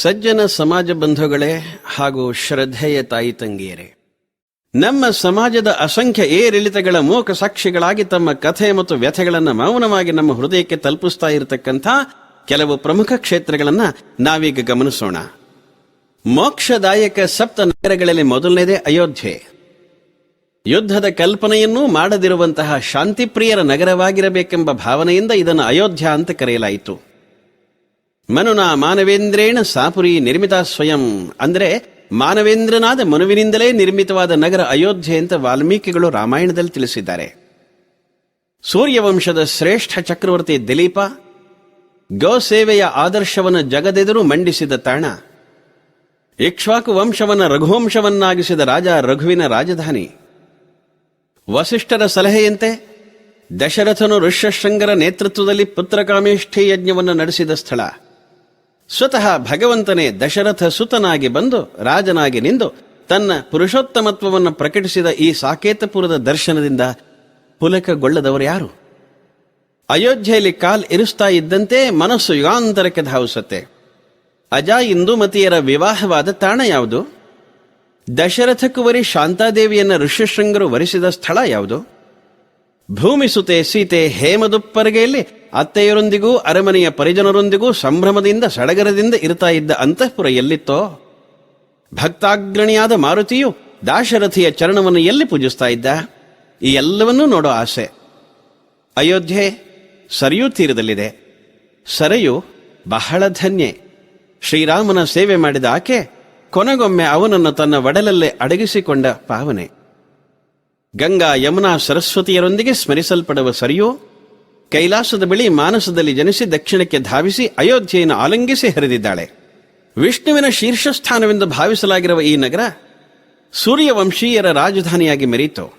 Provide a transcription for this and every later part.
ಸಜ್ಜನ ಸಮಾಜ ಬಂಧುಗಳೇ ಹಾಗೂ ಶ್ರದ್ಧೆಯ ತಾಯಿ ತಂಗಿಯರೇ, ನಮ್ಮ ಸಮಾಜದ ಅಸಂಖ್ಯ ಏರಿಳಿತಗಳ ಮೂಕ ಸಾಕ್ಷಿಗಳಾಗಿ ತಮ್ಮ ಕಥೆ ಮತ್ತು ವ್ಯಥೆಗಳನ್ನು ಮೌನವಾಗಿ ನಮ್ಮ ಹೃದಯಕ್ಕೆ ತಲುಪಿಸ್ತಾ ಇರತಕ್ಕಂಥ ಕೆಲವು ಪ್ರಮುಖ ಕ್ಷೇತ್ರಗಳನ್ನ ನಾವೀಗ ಗಮನಿಸೋಣ. ಮೋಕ್ಷದಾಯಕ ಸಪ್ತ ನಗರಗಳಲ್ಲಿ ಮೊದಲನೇದೇ ಅಯೋಧ್ಯೆ. ಯುದ್ಧದ ಕಲ್ಪನೆಯನ್ನೂ ಮಾಡದಿರುವಂತಹ ಶಾಂತಿಪ್ರಿಯರ ನಗರವಾಗಿರಬೇಕೆಂಬ ಭಾವನೆಯಿಂದ ಇದನ್ನು ಅಯೋಧ್ಯ ಅಂತ ಕರೆಯಲಾಯಿತು. ಮನುನ ಮಾನವೇಂದ್ರೇಣ ಸಾಪುರಿ ನಿರ್ಮಿತ ಸ್ವಯಂ. ಅಂದರೆ ಮಾನವೇಂದ್ರನಾದ ಮನುವಿನಿಂದಲೇ ನಿರ್ಮಿತವಾದ ನಗರ ಅಯೋಧ್ಯೆ ಅಂತ ವಾಲ್ಮೀಕಿಗಳು ರಾಮಾಯಣದಲ್ಲಿ ತಿಳಿಸಿದ್ದಾರೆ. ಸೂರ್ಯವಂಶದ ಶ್ರೇಷ್ಠ ಚಕ್ರವರ್ತಿ ದಿಲೀಪ, ಗೋಸೇವೆಯ ಆದರ್ಶವನ್ನು ಜಗದೆದುರು ಮಂಡಿಸಿದ ತಾಣ, ಇಕ್ಷ್ವಾಕು ವಂಶವನ್ನ ರಘುವಂಶವನ್ನಾಗಿಸಿದ ರಾಜ ರಘುವಿನ ರಾಜಧಾನಿ. ವಸಿಷ್ಠರ ಸಲಹೆಯಂತೆ ದಶರಥನು ಋಷ್ಯಶೃಂಗರ ನೇತೃತ್ವದಲ್ಲಿ ಪುತ್ರಕಾಮೇಷ್ಠಿ ಯಜ್ಞವನ್ನು ನಡೆಸಿದ ಸ್ಥಳ. ಸ್ವತಃ ಭಗವಂತನೇ ದಶರಥ ಸುತನಾಗಿ ಬಂದು ರಾಜನಾಗಿ ನಿಂದು ತನ್ನ ಪುರುಷೋತ್ತಮತ್ವವನ್ನು ಪ್ರಕಟಿಸಿದ ಈ ಸಾಕೇತಪುರದ ದರ್ಶನದಿಂದ ಪುಲಕಗೊಳ್ಳದವರು ಯಾರು? ಅಯೋಧ್ಯೆಯಲ್ಲಿ ಕಾಲ್ ಇರಿಸ್ತಾ ಇದ್ದಂತೆ ಮನಸ್ಸು ಯುಗಾಂತರಕ್ಕೆ ಧಾವಿಸುತ್ತೆ. ಅಜಾ ಇಂದುಮತಿಯರ ವಿವಾಹವಾದ ತಾಣ ಯಾವುದು? ದಶರಥಕುವರಿ ಶಾಂತಾದೇವಿಯನ್ನ ಋಷ್ಯಶೃಂಗರು ವರಿಸಿದ ಸ್ಥಳ ಯಾವುದು? ಭೂಮಿ ಸುತೆ ಸೀತೆ ಹೇಮದುಪ್ಪರಿಗೆಯಲ್ಲಿ ಅತ್ತೆಯರೊಂದಿಗೂ, ಅರಮನೆಯ ಪರಿಜನರೊಂದಿಗೂ, ಸಂಭ್ರಮದಿಂದ, ಸಡಗರದಿಂದ ಇರ್ತಾ ಇದ್ದ ಅಂತಃಪುರ ಎಲ್ಲಿತ್ತೋ? ಭಕ್ತಾಗ್ರಣಿಯಾದ ಮಾರುತಿಯು ದಾಶರಥಿಯ ಚರಣವನ್ನು ಎಲ್ಲಿ ಪೂಜಿಸ್ತಾ ಇದ್ದ? ಈ ಎಲ್ಲವನ್ನೂ ನೋಡೋ ಆಸೆ. ಅಯೋಧ್ಯೆ ಸರಿಯೂ ತೀರದಲ್ಲಿದೆ. ಸರೆಯು ಬಹಳ ಧನ್ಯೆ. ಶ್ರೀರಾಮನ ಸೇವೆ ಮಾಡಿದ ಆಕೆ ಕೊನೆಗೊಮ್ಮೆ ಅವನನ್ನು ತನ್ನ ಒಡಲಲ್ಲೇ ಅಡಗಿಸಿಕೊಂಡ ಪಾವನೆ. ಗಂಗಾ, ಯಮುನಾ, ಸರಸ್ವತಿಯರೊಂದಿಗೆ ಸ್ಮರಿಸಲ್ಪಡುವ ಸರಿಯು ಕೈಲಾಸದ ಬಳಿ ಮಾನಸದಲ್ಲಿ ಜನಿಸಿ ದಕ್ಷಿಣಕ್ಕೆ ಧಾವಿಸಿ ಅಯೋಧ್ಯೆಯನ್ನು ಆಲಂಗಿಸಿ ಹರಿದಿದ್ದಾಳೆ. ವಿಷ್ಣುವಿನ ಶೀರ್ಷಸ್ಥಾನವೆಂದು ಭಾವಿಸಲಾಗಿರುವ ಈ ನಗರ ಸೂರ್ಯವಂಶೀಯರ ರಾಜಧಾನಿಯಾಗಿ ಮೆರೀತು.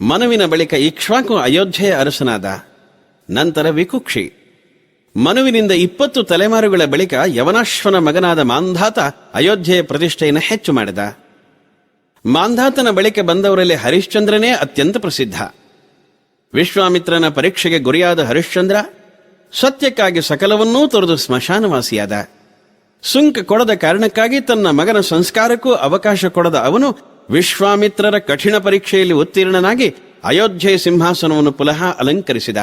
ಮನುವಿನ ಬಳಿಕ ಇಕ್ಷ್ವಾಕು ಅಯೋಧ್ಯೆಯ ಅರಸನಾದ ನಂತರ ವಿಕುಕ್ಷಿ. ಮನುವಿನಿಂದ ಇಪ್ಪತ್ತು ತಲೆಮಾರುಗಳ ಬಳಿಕ ಯವನಾಶ್ವನ ಮಗನಾದ ಮಾಂಧಾತ ಅಯೋಧ್ಯೆಯ ಪ್ರತಿಷ್ಠೆಯನ್ನು ಹೆಚ್ಚು ಮಾಡಿದ. ಮಾಂಧಾತನ ಬಳಿಕ ಬಂದವರಲ್ಲಿ ಹರಿಶ್ಚಂದ್ರನೇ ಅತ್ಯಂತ ಪ್ರಸಿದ್ಧ. ವಿಶ್ವಾಮಿತ್ರನ ಪರೀಕ್ಷೆಗೆ ಗುರಿಯಾದ ಹರಿಶ್ಚಂದ್ರ ಸತ್ಯಕ್ಕಾಗಿ ಸಕಲವನ್ನೂ ತೊರೆದು ಸ್ಮಶಾನವಾಸಿಯಾದ. ಸುಂಕ ಕೊಡದ ಕಾರಣಕ್ಕಾಗಿ ತನ್ನ ಮಗನ ಸಂಸ್ಕಾರಕ್ಕೂ ಅವಕಾಶ ಕೊಡದ ಅವನು ವಿಶ್ವಾಮಿತ್ರರ ಕಠಿಣ ಪರೀಕ್ಷೆಯಲ್ಲಿ ಉತ್ತೀರ್ಣನಾಗಿ ಅಯೋಧ್ಯೆ ಸಿಂಹಾಸನವನ್ನು ಪುನಃ ಅಲಂಕರಿಸಿದ.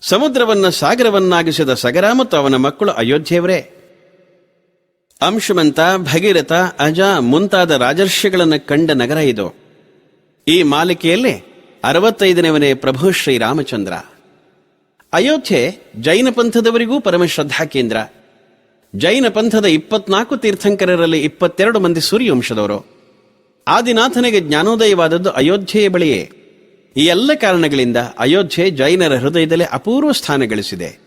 ಸಮುದ್ರವನ್ನ ಸಾಗರವನ್ನಾಗಿಸಿದ ಸಗರ ಮತ್ತು ಅವನ ಮಕ್ಕಳು ಅಯೋಧ್ಯೆಯವರೇ. ಅಂಶುಮಂತ, ಭಗೀರಥ, ಅಜ ಮುಂತಾದ ರಾಜರ್ಷಿಗಳನ್ನು ಕಂಡ ನಗರ ಇದು. ಈ ಮಾಲಿಕೆಯಲ್ಲಿ ಅರವತ್ತೈದನೇವನೇ ಪ್ರಭು ಶ್ರೀರಾಮಚಂದ್ರ. ಅಯೋಧ್ಯೆ ಜೈನ ಪಂಥದವರಿಗೂ ಪರಮ ಶ್ರದ್ಧಾ ಕೇಂದ್ರ. ಜೈನ ಪಂಥದ ಇಪ್ಪತ್ನಾಲ್ಕು ತೀರ್ಥಂಕರರಲ್ಲಿ ಇಪ್ಪತ್ತೆರಡು ಮಂದಿ ಸೂರ್ಯವಂಶದವರು. ಆದಿನಾಥನಿಗೆ ಜ್ಞಾನೋದಯವಾದದ್ದು ಅಯೋಧ್ಯೆಯ ಬಳಿಯೇ. ಈ ಎಲ್ಲ ಕಾರಣಗಳಿಂದ ಅಯೋಧ್ಯೆ ಜೈನರ ಹೃದಯದಲ್ಲಿ ಅಪೂರ್ವ ಸ್ಥಾನ ಗಳಿಸಿದೆ.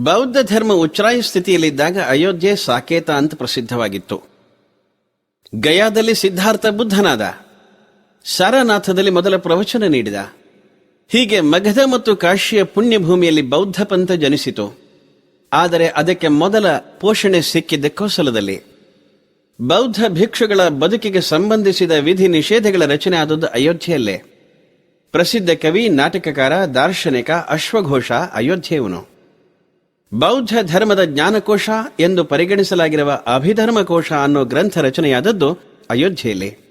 ಬೌದ್ಧ ಧರ್ಮ ಉಚ್ಚರಾಯ ಸ್ಥಿತಿಯಲ್ಲಿದ್ದಾಗ ಅಯೋಧ್ಯೆ ಸಾಕೇತ ಅಂತ ಪ್ರಸಿದ್ಧವಾಗಿತ್ತು. ಗಯಾದಲ್ಲಿ ಸಿದ್ಧಾರ್ಥ ಬುದ್ಧನಾದ ಸಾರನಾಥದಲ್ಲಿ ಮೊದಲ ಪ್ರವಚನ ನೀಡಿದ. ಹೀಗೆ ಮಗಧ ಮತ್ತು ಕಾಶಿಯ ಪುಣ್ಯಭೂಮಿಯಲ್ಲಿ ಬೌದ್ಧ ಪಂಥ ಜನಿಸಿತು. ಆದರೆ ಅದಕ್ಕೆ ಮೊದಲ ಪೋಷಣೆ ಸಿಕ್ಕಿದ್ದ ಕೋಸಲದಲ್ಲಿ. ಬೌದ್ಧ ಭಿಕ್ಷುಗಳ ಬದುಕಿಗೆ ಸಂಬಂಧಿಸಿದ ವಿಧಿ ನಿಷೇಧಗಳ ರಚನೆ ಆದದ್ದು ಅಯೋಧ್ಯೆಯಲ್ಲೇ. ಪ್ರಸಿದ್ಧ ಕವಿ, ನಾಟಕಕಾರ, ದಾರ್ಶನಿಕ ಅಶ್ವಘೋಷ ಅಯೋಧ್ಯೆಯವನು. ಬೌದ್ಧ ಧರ್ಮದ ಜ್ಞಾನಕೋಶ ಎಂದು ಪರಿಗಣಿಸಲಾಗಿರುವ ಅಭಿಧರ್ಮಕೋಶ ಅನ್ನೋ ಗ್ರಂಥ ರಚನೆಯಾದದ್ದು ಅಯೋಧ್ಯೆಯಲ್ಲಿ.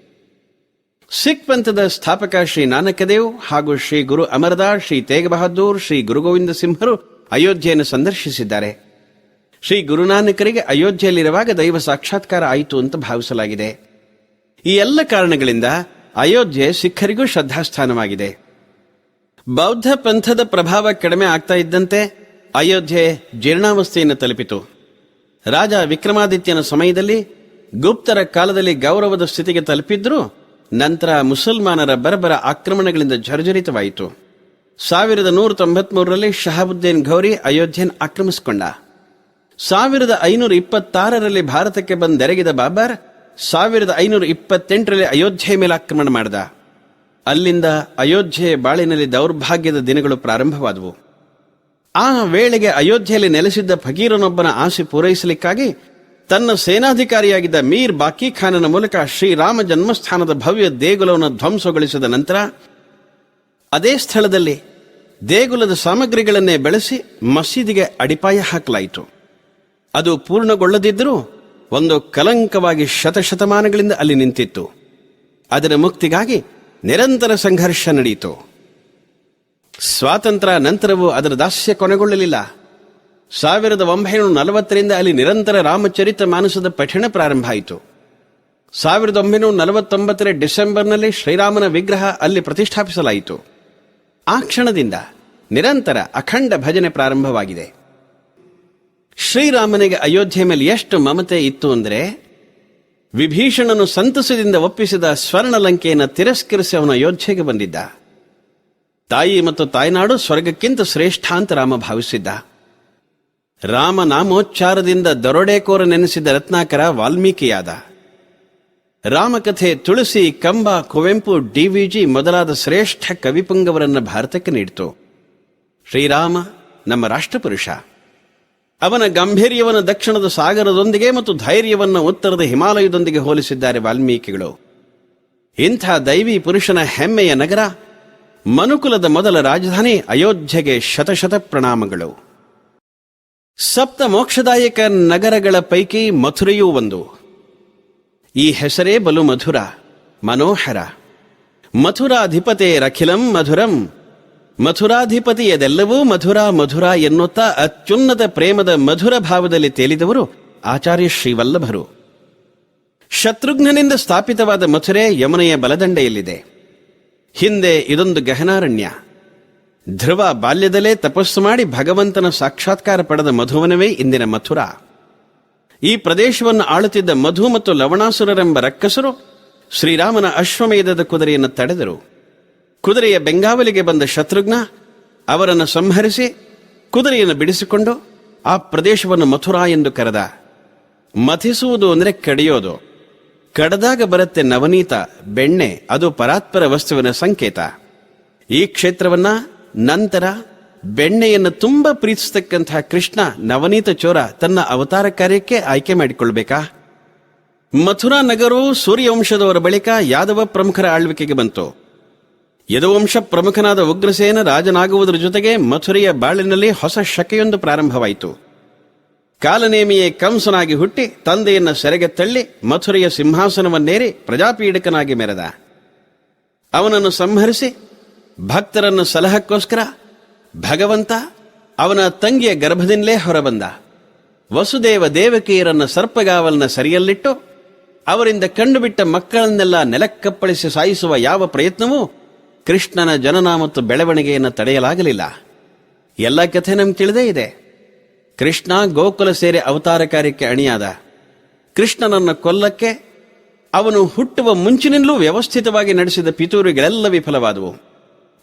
ಸಿಖ್ ಪಂಥದ ಸ್ಥಾಪಕ ಶ್ರೀ ನಾನಕದೇವ್ ಹಾಗೂ ಶ್ರೀ ಗುರು ಅಮರದಾಸ್ ಶ್ರೀ ತೇಗ್ ಬಹದ್ದೂರ್, ಶ್ರೀ ಗುರುಗೋವಿಂದ ಸಿಂಹರು ಅಯೋಧ್ಯೆಯನ್ನು ಸಂದರ್ಶಿಸಿದ್ದಾರೆ. ಶ್ರೀ ಗುರುನಾನಕರಿಗೆ ಅಯೋಧ್ಯೆಯಲ್ಲಿರುವಾಗ ದೈವ ಸಾಕ್ಷಾತ್ಕಾರ ಆಯಿತು ಅಂತ ಭಾವಿಸಲಾಗಿದೆ. ಈ ಎಲ್ಲ ಕಾರಣಗಳಿಂದ ಅಯೋಧ್ಯೆ ಸಿಖ್ಖರಿಗೂ ಶ್ರದ್ಧಾಸ್ಥಾನವಾಗಿದೆ. ಬೌದ್ಧ ಪಂಥದ ಪ್ರಭಾವ ಕಡಿಮೆ ಆಗ್ತಾ ಇದ್ದಂತೆ ಅಯೋಧ್ಯೆ ಜೀರ್ಣಾವಸ್ಥೆಯನ್ನು ತಲುಪಿತು. ರಾಜ ವಿಕ್ರಮಾದಿತ್ಯನ ಸಮಯದಲ್ಲಿ ಗುಪ್ತರ ಕಾಲದಲ್ಲಿ ಗೌರವದ ಸ್ಥಿತಿಗೆ ತಲುಪಿದ್ರೂ ನಂತರ ಮುಸಲ್ಮಾನರ ಬರಬರ ಆಕ್ರಮಣಗಳಿಂದ ಜರ್ಜರಿತವಾಯಿತು. ಸಾವಿರದ ನೂರ ತೊಂಬತ್ಮೂರರಲ್ಲಿ ಶಹಾಬುದ್ದೀನ್ ಘೌರಿ ಅಯೋಧ್ಯೆನ್ ಆಕ್ರಮಿಸಿಕೊಂಡ. ಸಾವಿರದ ಐನೂರ ಇಪ್ಪತ್ತಾರರಲ್ಲಿ ಭಾರತಕ್ಕೆ ಬಂದೆರಗಿದ ಬಾಬರ್, ಸಾವಿರದ ಐನೂರ ಇಪ್ಪತ್ತೆಂಟರಲ್ಲಿ ಅಯೋಧ್ಯೆ ಮೇಲೆ ಆಕ್ರಮಣ ಮಾಡಿದ. ಅಲ್ಲಿಂದ ಅಯೋಧ್ಯೆ ಬಾಳಿನಲ್ಲಿ ದೌರ್ಭಾಗ್ಯದ ದಿನಗಳು ಪ್ರಾರಂಭವಾದವು. ಆ ವೇಳೆಗೆ ಅಯೋಧ್ಯೆಯಲ್ಲಿ ನೆಲೆಸಿದ್ದ ಫಕೀರನೊಬ್ಬನ ಆಸೆ ಪೂರೈಸಲಿಕ್ಕಾಗಿ ತನ್ನ ಸೇನಾಧಿಕಾರಿಯಾಗಿದ್ದ ಮೀರ್ ಬಾಕಿ ಖಾನನ ಮೂಲಕ ಶ್ರೀರಾಮ ಜನ್ಮಸ್ಥಾನದ ಭವ್ಯ ದೇಗುಲವನ್ನು ಧ್ವಂಸಗೊಳಿಸಿದ ನಂತರ ಅದೇ ಸ್ಥಳದಲ್ಲಿ ದೇಗುಲದ ಸಾಮಗ್ರಿಗಳನ್ನೇ ಬೆಳೆಸಿ ಮಸೀದಿಗೆ ಅಡಿಪಾಯ ಹಾಕಲಾಯಿತು. ಅದು ಪೂರ್ಣಗೊಳ್ಳದಿದ್ದರೂ ಒಂದು ಕಲಂಕವಾಗಿ ಶತಶತಮಾನಗಳಿಂದ ಅಲ್ಲಿ ನಿಂತಿತ್ತು. ಅದರ ಮುಕ್ತಿಗಾಗಿ ನಿರಂತರ ಸಂಘರ್ಷ ನಡೆಯಿತು. ಸ್ವಾತಂತ್ರ್ಯ ನಂತರವೂ ಅದರ ದಾಸ್ಯ ಕೊನೆಗೊಳ್ಳಲಿಲ್ಲ. ಸಾವಿರದ ಒಂಬೈನೂರ ನಲವತ್ತರಿಂದ ಅಲ್ಲಿ ನಿರಂತರ ರಾಮಚರಿತ ಮಾನಸದ ಪಠಣ ಪ್ರಾರಂಭ ಆಯಿತು. ಸಾವಿರದ ಒಂಬೈನೂರ ನಲವತ್ತೊಂಬತ್ತರ ಡಿಸೆಂಬರ್ನಲ್ಲಿ ಶ್ರೀರಾಮನ ವಿಗ್ರಹ ಅಲ್ಲಿ ಪ್ರತಿಷ್ಠಾಪಿಸಲಾಯಿತು. ಆ ಕ್ಷಣದಿಂದ ನಿರಂತರ ಅಖಂಡ ಭಜನೆ ಪ್ರಾರಂಭವಾಗಿದೆ. ಶ್ರೀರಾಮನಿಗೆ ಅಯೋಧ್ಯೆ ಮೇಲೆ ಎಷ್ಟು ಮಮತೆ ಇತ್ತು ಅಂದರೆ, ವಿಭೀಷಣನು ಸಂತಸದಿಂದ ಒಪ್ಪಿಸಿದ ಸ್ವರ್ಣಲಂಕೆಯನ್ನು ತಿರಸ್ಕರಿಸಿ ಅವನ ಅಯೋಧ್ಯೆಗೆ ಬಂದಿದ್ದ. ತಾಯಿ ಮತ್ತು ತಾಯ್ನಾಡು ಸ್ವರ್ಗಕ್ಕಿಂತ ಶ್ರೇಷ್ಠ ಅಂತ ರಾಮ ಭಾವಿಸಿದ್ದ. ರಾಮ ನಾಮೋಚ್ಚಾರದಿಂದ ದರೋಡೆಕೋರ ನೆನೆಸಿದ ರತ್ನಾಕರ ವಾಲ್ಮೀಕಿಯಾದ. ರಾಮಕಥೆ ತುಳಸಿ, ಕಂಬ, ಕುವೆಂಪು ಡಿವಿಜಿ ಮೊದಲಾದ ಶ್ರೇಷ್ಠ ಕವಿಪುಂಗವರನ್ನು ಭಾರತಕ್ಕೆ ನೀಡಿತು. ಶ್ರೀರಾಮ, ನಮ್ಮ ರಾಷ್ಟ್ರಪುರುಷ. ಅವನ ಗಾಂಭೀರ್ಯವನ್ನು ದಕ್ಷಿಣದ ಸಾಗರದೊಂದಿಗೆ ಮತ್ತು ಧೈರ್ಯವನ್ನು ಉತ್ತರದ ಹಿಮಾಲಯದೊಂದಿಗೆ ಹೋಲಿಸಿದ್ದಾರೆ ವಾಲ್ಮೀಕಿಗಳು. ಇಂಥ ದೈವಿ ಪುರುಷನ ಹೆಮ್ಮೆಯ ನಗರ ಮನುಕುಲದ ಮೊದಲ ರಾಜಧಾನಿ ಅಯೋಧ್ಯೆಗೆ ಶತಶತ ಪ್ರಣಾಮಗಳು. ಸಪ್ತ ಮೋಕ್ಷದಾಯಕ ನಗರಗಳ ಪೈಕಿ ಮಥುರೆಯೂ ಒಂದು. ಈ ಹೆಸರೇ ಬಲು ಮಧುರ, ಮನೋಹರ. ಮಥುರಾಧಿಪತೇರಖಿಲಂ ಮಧುರಂ. ಮಥುರಾಧಿಪತಿಯದೆಲ್ಲವೂ ಮಧುರ ಮಧುರ ಎನ್ನುತ್ತಾ ಅತ್ಯುನ್ನತ ಪ್ರೇಮದ ಮಧುರ ಭಾವದಲ್ಲಿ ತೇಲಿದವರು ಆಚಾರ್ಯ ಶ್ರೀವಲ್ಲಭರು. ಶತ್ರುಘ್ನನಿಂದ ಸ್ಥಾಪಿತವಾದ ಮಥುರೆ ಯಮುನೆಯ ಬಲದಂಡೆಯಲ್ಲಿದೆ. ಹಿಂದೆ ಇದೊಂದು ಗಹನಾರಣ್ಯ. ಧ್ರುವ ಬಾಲ್ಯದಲ್ಲೇ ತಪಸ್ಸು ಮಾಡಿ ಭಗವಂತನ ಸಾಕ್ಷಾತ್ಕಾರ ಪಡೆದ ಮಧುವನವೇ ಇಂದಿನ ಮಥುರಾ. ಈ ಪ್ರದೇಶವನ್ನು ಆಳುತ್ತಿದ್ದ ಮಧು ಮತ್ತು ಲವಣಾಸುರರೆಂಬ ರಕ್ಕಸರು ಶ್ರೀರಾಮನ ಅಶ್ವಮೇಧದ ಕುದುರೆಯನ್ನು ತಡೆದರು. ಕುದುರೆಯ ಬೆಂಗಾವಲಿಗೆ ಬಂದ ಶತ್ರುಘ್ನ ಅವರನ್ನು ಸಂಹರಿಸಿ ಕುದುರೆಯನ್ನು ಬಿಡಿಸಿಕೊಂಡು ಆ ಪ್ರದೇಶವನ್ನು ಮಥುರಾ ಎಂದು ಕರೆದ. ಮಥಿಸುವುದು ಅಂದರೆ ಕಡಿಯೋದು. ಕಡದಾಗ ಬರುತ್ತೆ ನವನೀತ, ಬೆಣ್ಣೆ, ಅದು ಪರಾತ್ಪರ ವಸ್ತುವಿನ ಸಂಕೇತ. ಈ ಕ್ಷೇತ್ರವನ್ನ ನಂತರ ಬೆಣ್ಣೆಯನ್ನು ತುಂಬ ಪ್ರೀತಿಸತಕ್ಕಂತಹ ಕೃಷ್ಣ ನವನೀತ ಚೋರ ತನ್ನ ಅವತಾರ ಕಾರ್ಯಕ್ಕೆ ಆಯ್ಕೆ ಮಾಡಿಕೊಳ್ಬೇಕಾ? ಮಥುರಾ ನಗರವು ಸೂರ್ಯವಂಶದವರ ಬಳಿಕ ಯಾದವ ಪ್ರಮುಖರ ಆಳ್ವಿಕೆಗೆ ಬಂತು. ಯದುವಂಶ ಪ್ರಮುಖನಾದ ಉಗ್ರಸೇನ ರಾಜನಾಗುವುದರ ಜೊತೆಗೆ ಮಥುರೆಯ ಬಾಳಿನಲ್ಲಿ ಹೊಸ ಶಕೆಯೊಂದು ಪ್ರಾರಂಭವಾಯಿತು. ಕಾಲನೇಮಿಯೇ ಕಂಸನಾಗಿ ಹುಟ್ಟಿ ತಂದೆಯನ್ನ ಸೆರೆಗೆ ತಳ್ಳಿ ಮಥುರೆಯ ಸಿಂಹಾಸನವನ್ನೇರಿ ಪ್ರಜಾಪೀಡಕನಾಗಿ ಮೆರೆದ. ಅವನನ್ನು ಸಂಹರಿಸಿ ಭಕ್ತರನ್ನು ಸಲಹಕ್ಕೋಸ್ಕರ ಭಗವಂತ ಅವನ ತಂಗಿಯ ಗರ್ಭದಿಂದಲೇ ಹೊರಬಂದ. ವಸುದೇವ ದೇವಕಿಯರನ್ನು ಸರ್ಪಗಾವಲನ ಸರಿಯಲ್ಲಿಟ್ಟು ಅವರಿಂದ ಕಂಡುಬಿಟ್ಟ ಮಕ್ಕಳನ್ನೆಲ್ಲ ನೆಲಕ್ಕಪ್ಪಳಿಸಿ ಸಾಯಿಸುವ ಯಾವ ಪ್ರಯತ್ನವೂ ಕೃಷ್ಣನ ಜನನ ಮತ್ತು ಬೆಳವಣಿಗೆಯನ್ನು ತಡೆಯಲಾಗಲಿಲ್ಲ. ಎಲ್ಲ ಕಥೆ ನಮ್ಗೆ ತಿಳಿದೇ ಇದೆ. ಕೃಷ್ಣ ಗೋಕುಲ ಸೇರಿ ಅವತಾರ ಕಾರ್ಯಕ್ಕೆ ಅಣಿಯಾದ. ಕೃಷ್ಣನನ್ನು ಕೊಲ್ಲಕ್ಕೆ ಅವನು ಹುಟ್ಟುವ ಮುಂಚಿನಿಂದಲೂ ವ್ಯವಸ್ಥಿತವಾಗಿ ನಡೆಸಿದ ಪಿತೂರಿಗಳೆಲ್ಲ ವಿಫಲವಾದವು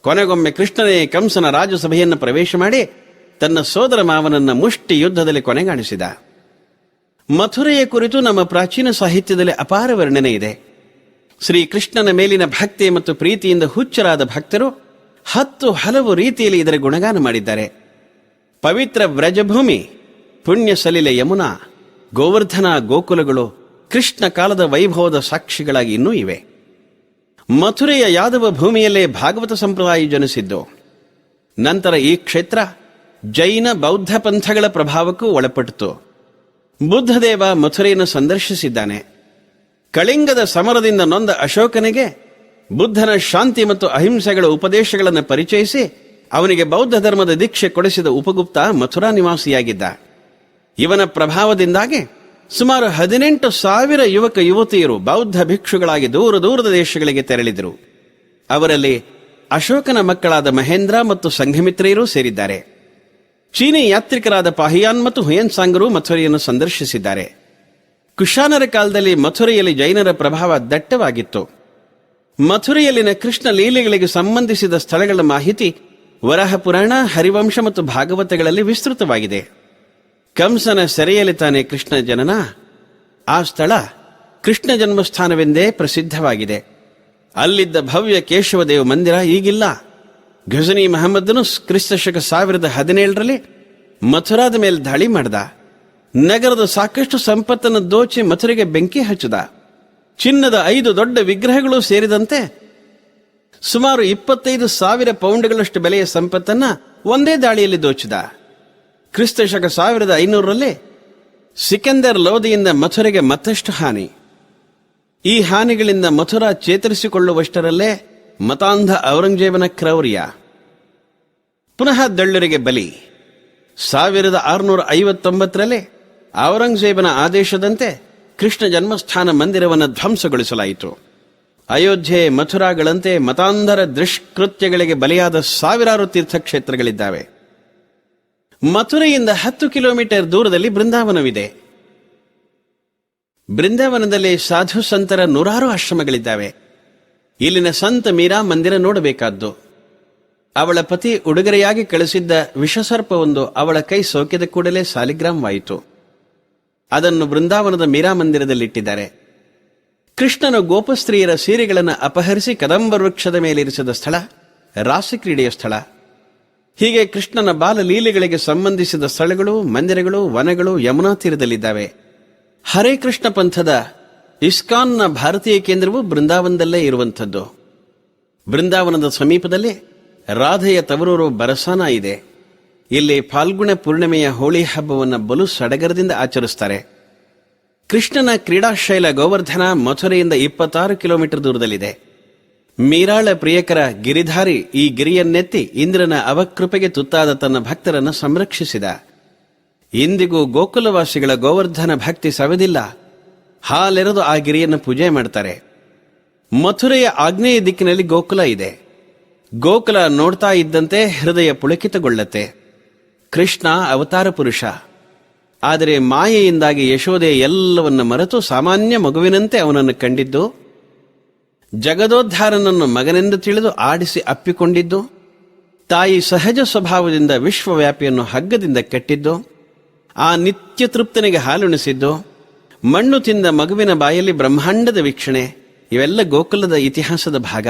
ಕೊನೆಗೊಮ್ಮೆ ಕೃಷ್ಣನೇ ಕಂಸನ ರಾಜಸಭೆಯನ್ನು ಪ್ರವೇಶ ಮಾಡಿ ತನ್ನ ಸೋದರ ಮಾವನನ್ನ ಮುಷ್ಟಿ ಯುದ್ಧದಲ್ಲಿ ಕೊನೆಗಾಣಿಸಿದ. ಮಥುರೆಯ ಕುರಿತು ನಮ್ಮ ಪ್ರಾಚೀನ ಸಾಹಿತ್ಯದಲ್ಲಿ ಅಪಾರ ವರ್ಣನೆ ಇದೆ. ಶ್ರೀ ಕೃಷ್ಣನ ಮೇಲಿನ ಭಕ್ತಿ ಮತ್ತು ಪ್ರೀತಿಯಿಂದ ಹುಚ್ಚರಾದ ಭಕ್ತರು ಹತ್ತು ಹಲವು ರೀತಿಯಲ್ಲಿ ಇದರ ಗುಣಗಾನ ಮಾಡಿದ್ದಾರೆ. ಪವಿತ್ರ ವ್ರಜಭೂಮಿ, ಪುಣ್ಯ ಸಲಿಲೆ ಯಮುನಾ, ಗೋವರ್ಧನ ಗೋಕುಲಗಳು ಕೃಷ್ಣ ಕಾಲದ ವೈಭವದ ಸಾಕ್ಷಿಗಳಾಗಿ ಇನ್ನೂ ಇವೆ. ಮಥುರೆಯ ಯಾದವ ಭೂಮಿಯಲ್ಲೇ ಭಾಗವತ ಸಂಪ್ರದಾಯ ಜನಿಸಿದ್ದು. ನಂತರ ಈ ಕ್ಷೇತ್ರ ಜೈನ ಬೌದ್ಧ ಪಂಥಗಳ ಪ್ರಭಾವಕ್ಕೂ ಒಳಪಟ್ಟಿತು. ಬುದ್ಧದೇವ ಮಥುರೆಯನ್ನು ಸಂದರ್ಶಿಸಿದ್ದಾನೆ. ಕಳಿಂಗದ ಸಮರದಿಂದ ನೊಂದ ಅಶೋಕನಿಗೆ ಬುದ್ಧನ ಶಾಂತಿ ಮತ್ತು ಅಹಿಂಸೆಗಳ ಉಪದೇಶಗಳನ್ನು ಪರಿಚಯಿಸಿ ಅವನಿಗೆ ಬೌದ್ಧ ಧರ್ಮದ ದೀಕ್ಷೆ ಕೊಡಿಸಿದ ಉಪಗುಪ್ತ ಮಥುರಾ ನಿವಾಸಿಯಾಗಿದ್ದ. ಇವನ ಪ್ರಭಾವದಿಂದಾಗಿ ಸುಮಾರು ಹದಿನೆಂಟು ಸಾವಿರ ಯುವಕ ಯುವತಿಯರು ಬೌದ್ಧ ಭಿಕ್ಷುಗಳಾಗಿ ದೂರ ದೂರದ ದೇಶಗಳಿಗೆ ತೆರಳಿದರು. ಅವರಲ್ಲಿ ಅಶೋಕನ ಮಕ್ಕಳಾದ ಮಹೇಂದ್ರ ಮತ್ತು ಸಂಘಮಿತ್ರೆಯರು ಸೇರಿದ್ದಾರೆ. ಚೀನಿ ಯಾತ್ರಿಕರಾದ ಪಾಹಿಯಾನ್ ಮತ್ತು ಹುಯನ್ಸಾಂಗರು ಮಥುರೆಯನ್ನು ಸಂದರ್ಶಿಸಿದ್ದಾರೆ. ಕುಶಾನರ ಕಾಲದಲ್ಲಿ ಮಥುರೆಯಲ್ಲಿ ಜೈನರ ಪ್ರಭಾವ ದಟ್ಟವಾಗಿತ್ತು. ಮಥುರೆಯಲ್ಲಿನ ಕೃಷ್ಣ ಲೀಲೆಗಳಿಗೆ ಸಂಬಂಧಿಸಿದ ಸ್ಥಳಗಳ ಮಾಹಿತಿ ವರಾಹ ಪುರಾಣ, ಹರಿವಂಶ ಮತ್ತು ಭಾಗವತಗಳಲ್ಲಿ ವಿಸ್ತೃತವಾಗಿದೆ. ಕಂಸನ ಸೆರೆಯಲ್ಲಿ ತಾನೆ ಕೃಷ್ಣ ಜನನ? ಆ ಸ್ಥಳ ಕೃಷ್ಣ ಜನ್ಮಸ್ಥಾನವೆಂದೇ ಪ್ರಸಿದ್ಧವಾಗಿದೆ. ಅಲ್ಲಿದ್ದ ಭವ್ಯ ಕೇಶವದೇವ ಮಂದಿರ ಈಗಿಲ್ಲ. ಘಜನಿ ಮಹಮ್ಮದನು ಕ್ರಿಸ್ತ ಶಕ ಸಾವಿರದ ಹದಿನೇಳರಲ್ಲಿ ಮಥುರಾದ ಮೇಲೆ ದಾಳಿ ಮಾಡಿದ. ನಗರದ ಸಾಕಷ್ಟು ಸಂಪತ್ತನ್ನು ದೋಚಿ ಮಥುರೆಗೆ ಬೆಂಕಿ ಹಚ್ಚಿದ. ಚಿನ್ನದ ಐದು ದೊಡ್ಡ ವಿಗ್ರಹಗಳು ಸೇರಿದಂತೆ ಸುಮಾರು ಇಪ್ಪತ್ತೈದು ಸಾವಿರ ಪೌಂಡ್ಗಳಷ್ಟು ಬೆಲೆಯ ಸಂಪತ್ತನ್ನ ಒಂದೇ ದಾಳಿಯಲ್ಲಿ ದೋಚಿದ. ಕ್ರಿಸ್ತ ಶಕ ಸಾವಿರದ ಐನೂರರಲ್ಲಿ ಸಿಕಂದರ್ ಲೋದಿಯಿಂದ ಮಥುರೆಗೆ ಮತ್ತಷ್ಟು ಹಾನಿ. ಈ ಹಾನಿಗಳಿಂದ ಮಥುರಾ ಚೇತರಿಸಿಕೊಳ್ಳುವಷ್ಟರಲ್ಲೇ ಮತಾಂಧ ಔರಂಗಜೇಬನ ಕ್ರೌರ್ಯ. ಪುನಃ ದಳ್ಳರಿಗೆ ಬಲಿ. ಸಾವಿರದ ಆರುನೂರ ಐವತ್ತೊಂಬತ್ತರಲ್ಲಿ ಔರಂಗಜೇಬನ ಆದೇಶದಂತೆ ಕೃಷ್ಣ ಜನ್ಮಸ್ಥಾನ ಮಂದಿರವನ್ನು ಧ್ವಂಸಗೊಳಿಸಲಾಯಿತು. ಅಯೋಧ್ಯೆ ಮಥುರಾಗಳಂತೆ ಮತಾಂಧರ ದುಷ್ಕೃತ್ಯಗಳಿಗೆ ಬಲಿಯಾದ ಸಾವಿರಾರು ತೀರ್ಥಕ್ಷೇತ್ರಗಳಿದ್ದಾವೆ. ಮಥುರೆಯಿಂದ ಹತ್ತು ಕಿಲೋಮೀಟರ್ ದೂರದಲ್ಲಿ ಬೃಂದಾವನವಿದೆ. ಬೃಂದಾವನದಲ್ಲಿ ಸಾಧು ಸಂತರ ನೂರಾರು ಆಶ್ರಮಗಳಿದ್ದಾವೆ. ಇಲ್ಲಿನ ಸಂತ ಮೀರಾ ಮಂದಿರ ನೋಡಬೇಕಾದ್ದು. ಅವಳ ಪತಿ ಉಡುಗೊರೆಯಾಗಿ ಕಳಿಸಿದ್ದ ವಿಷಸರ್ಪವೊಂದು ಅವಳ ಕೈ ಸೋಕಿದ ಕೂಡಲೇ ಸಾಲಿಗ್ರಾಮವಾಯಿತು. ಅದನ್ನು ಬೃಂದಾವನದ ಮೀರಾ ಮಂದಿರದಲ್ಲಿಟ್ಟಿದ್ದಾರೆ. ಕೃಷ್ಣನು ಗೋಪಸ್ತ್ರೀಯರ ಸೀರೆಗಳನ್ನು ಅಪಹರಿಸಿ ಕದಂಬ ವೃಕ್ಷದ ಮೇಲಿರಿಸಿದ ಸ್ಥಳ ರಾಸಿ ಕ್ರೀಡೆಯ ಸ್ಥಳ. ಹೀಗೆ ಕೃಷ್ಣನ ಬಾಲಲೀಲೆಗಳಿಗೆ ಸಂಬಂಧಿಸಿದ ಸ್ಥಳಗಳು, ಮಂದಿರಗಳು, ವನಗಳು ಯಮುನಾ ತೀರದಲ್ಲಿದ್ದಾವೆ. ಹರೇ ಕೃಷ್ಣ ಪಂಥದ ಇಸ್ಕಾನ್ನ ಭಾರತೀಯ ಕೇಂದ್ರವು ಬೃಂದಾವನದಲ್ಲೇ ಇರುವಂಥದ್ದು. ಬೃಂದಾವನದ ಸಮೀಪದಲ್ಲಿ ರಾಧೆಯ ತವರೂರು ಬರಸಾನ ಇದೆ. ಇಲ್ಲಿ ಫಾಲ್ಗುಣ ಪೂರ್ಣಿಮೆಯ ಹೋಳಿ ಹಬ್ಬವನ್ನು ಬಲು ಸಡಗರದಿಂದ ಆಚರಿಸ್ತಾರೆ. ಕೃಷ್ಣನ ಕ್ರೀಡಾಶೈಲ ಗೋವರ್ಧನ ಮಥುರೆಯಿಂದ ಇಪ್ಪತ್ತಾರು ಕಿಲೋಮೀಟರ್ ದೂರದಲ್ಲಿದೆ. ಮೀರಾಳ ಪ್ರಿಯಕರ ಗಿರಿಧಾರಿ ಈ ಗಿರಿಯನ್ನೆತ್ತಿ ಇಂದ್ರನ ಅವಕೃಪೆಗೆ ತುತ್ತಾದ ತನ್ನ ಭಕ್ತರನ್ನು ಸಂರಕ್ಷಿಸಿದ. ಇಂದಿಗೂ ಗೋಕುಲವಾಸಿಗಳ ಗೋವರ್ಧನ ಭಕ್ತಿ ಸವೆದಿಲ್ಲ. ಹಾಲೆರೆದು ಆ ಗಿರಿಯನ್ನು ಪೂಜೆ ಮಾಡ್ತಾರೆ. ಮಥುರೆಯ ಆಗ್ನೇಯ ದಿಕ್ಕಿನಲ್ಲಿ ಗೋಕುಲ ಇದೆ. ಗೋಕುಲ ನೋಡ್ತಾ ಇದ್ದಂತೆ ಹೃದಯ ಪುಳಕಿತಗೊಳ್ಳತ್ತೆ. ಕೃಷ್ಣ ಅವತಾರ ಪುರುಷ. ಆದರೆ ಮಾಯೆಯಿಂದಾಗಿ ಯಶೋದೆ ಎಲ್ಲವನ್ನ ಮರೆತು ಸಾಮಾನ್ಯ ಮಗುವಿನಂತೆ ಅವನನ್ನು ಕಂಡಿದ್ದು ಜಗದೋದ್ಧಾರನನ್ನು ಮಗನೆಂದು ತಿಳಿದು ಆಡಿಸಿ ಅಪ್ಪಿಕೊಂಡಿದ್ದು, ತಾಯಿ ಸಹಜ ಸ್ವಭಾವದಿಂದ ವಿಶ್ವವ್ಯಾಪಿಯನ್ನು ಹಗ್ಗದಿಂದ ಕಟ್ಟಿದ್ದು, ಆ ನಿತ್ಯ ತೃಪ್ತನಿಗೆ ಹಾಲುಣಿಸಿದ್ದು, ಮಣ್ಣು ತಿಂದ ಮಗುವಿನ ಬಾಯಲ್ಲಿ ಬ್ರಹ್ಮಾಂಡದ ವೀಕ್ಷಣೆ, ಇವೆಲ್ಲ ಗೋಕುಲದ ಇತಿಹಾಸದ ಭಾಗ.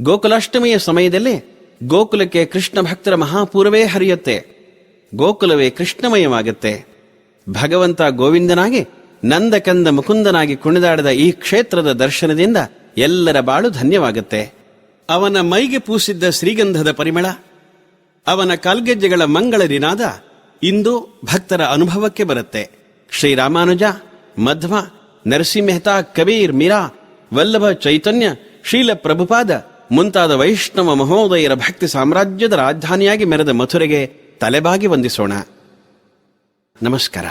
ಗೋಕುಲಾಷ್ಟಮಿಯ ಸಮಯದಲ್ಲಿ ಗೋಕುಲಕ್ಕೆ ಕೃಷ್ಣ ಭಕ್ತರ ಮಹಾಪೂರವೇ ಹರಿಯುತ್ತೆ. ಗೋಕುಲವೇ ಕೃಷ್ಣಮಯವಾಗುತ್ತೆ. ಭಗವಂತ ಗೋವಿಂದನಾಗಿ ನಂದಕಂದ ಮುಕುಂದನಾಗಿ ಕುಣಿದಾಡಿದ ಈ ಕ್ಷೇತ್ರದ ದರ್ಶನದಿಂದ ಎಲ್ಲರ ಬಾಳು ಧನ್ಯವಾಗುತ್ತೆ. ಅವನ ಮೈಗೆ ಪೂಸಿದ್ದ ಶ್ರೀಗಂಧದ ಪರಿಮಳ, ಅವನ ಕಾಲ್ಗೆಜ್ಜೆಗಳ ಮಂಗಳ ದಿನಾದ ಇಂದು ಭಕ್ತರ ಅನುಭವಕ್ಕೆ ಬರುತ್ತೆ. ಶ್ರೀರಾಮಾನುಜ, ಮಧ್ವ ನರಸಿಂಹತಾ ಕಬೀರ್, ಮೀರಾ, ವಲ್ಲಭ ಚೈತನ್ಯ, ಶೀಲ ಪ್ರಭುಪಾದ ಮುಂತಾದ ವೈಷ್ಣವ ಮಹೋದಯರ ಭಕ್ತಿ ಸಾಮ್ರಾಜ್ಯದ ರಾಜಧಾನಿಯಾಗಿ ಮೆರೆದ ಮಥುರೆಗೆ ತಲೆಬಾಗಿ ವಂದಿಸೋಣ. ನಮಸ್ಕಾರ.